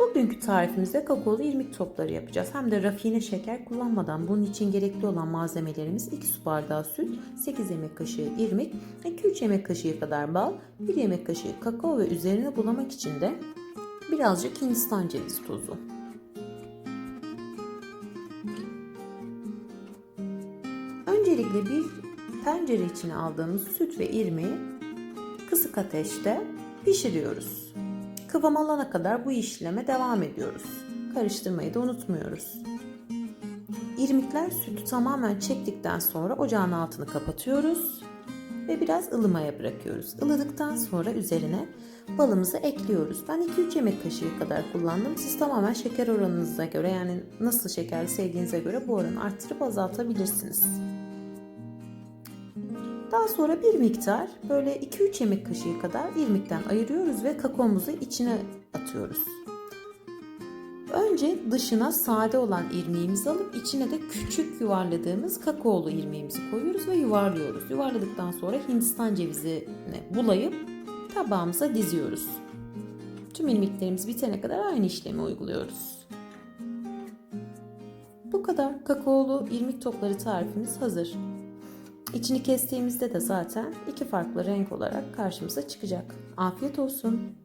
Bugünkü tarifimizde kakaolu irmik topları yapacağız. Hem de rafine şeker kullanmadan bunun için gerekli olan malzemelerimiz 2 su bardağı süt, 8 yemek kaşığı irmik, 2-3 yemek kaşığı kadar bal, 1 yemek kaşığı kakao ve üzerine bulamak için de birazcık hindistan cevizi tozu. Öncelikle bir tencere içine aldığımız süt ve irmiği kısık ateşte pişiriyoruz. Kıvam alana kadar bu işleme devam ediyoruz. Karıştırmayı da unutmuyoruz. İrmikler sütü tamamen çektikten sonra ocağın altını kapatıyoruz ve biraz ılımaya bırakıyoruz. Ilıdıktan sonra üzerine balımızı ekliyoruz. Ben 2-3 yemek kaşığı kadar kullandım. Siz tamamen şeker oranınıza göre yani nasıl şeker sevdiğinize göre bu oranı arttırıp azaltabilirsiniz. Daha sonra bir miktar böyle 2-3 yemek kaşığı kadar irmikten ayırıyoruz ve kakaomuzu içine atıyoruz. Önce dışına sade olan irmiğimizi alıp içine de küçük yuvarladığımız kakaolu irmiğimizi koyuyoruz ve yuvarlıyoruz. Yuvarladıktan sonra hindistan cevizini bulayıp tabağımıza diziyoruz. Tüm irmiklerimiz bitene kadar aynı işlemi uyguluyoruz. Bu kadar kakaolu irmik topları tarifimiz hazır. İçini kestiğimizde de zaten iki farklı renk olarak karşımıza çıkacak. Afiyet olsun.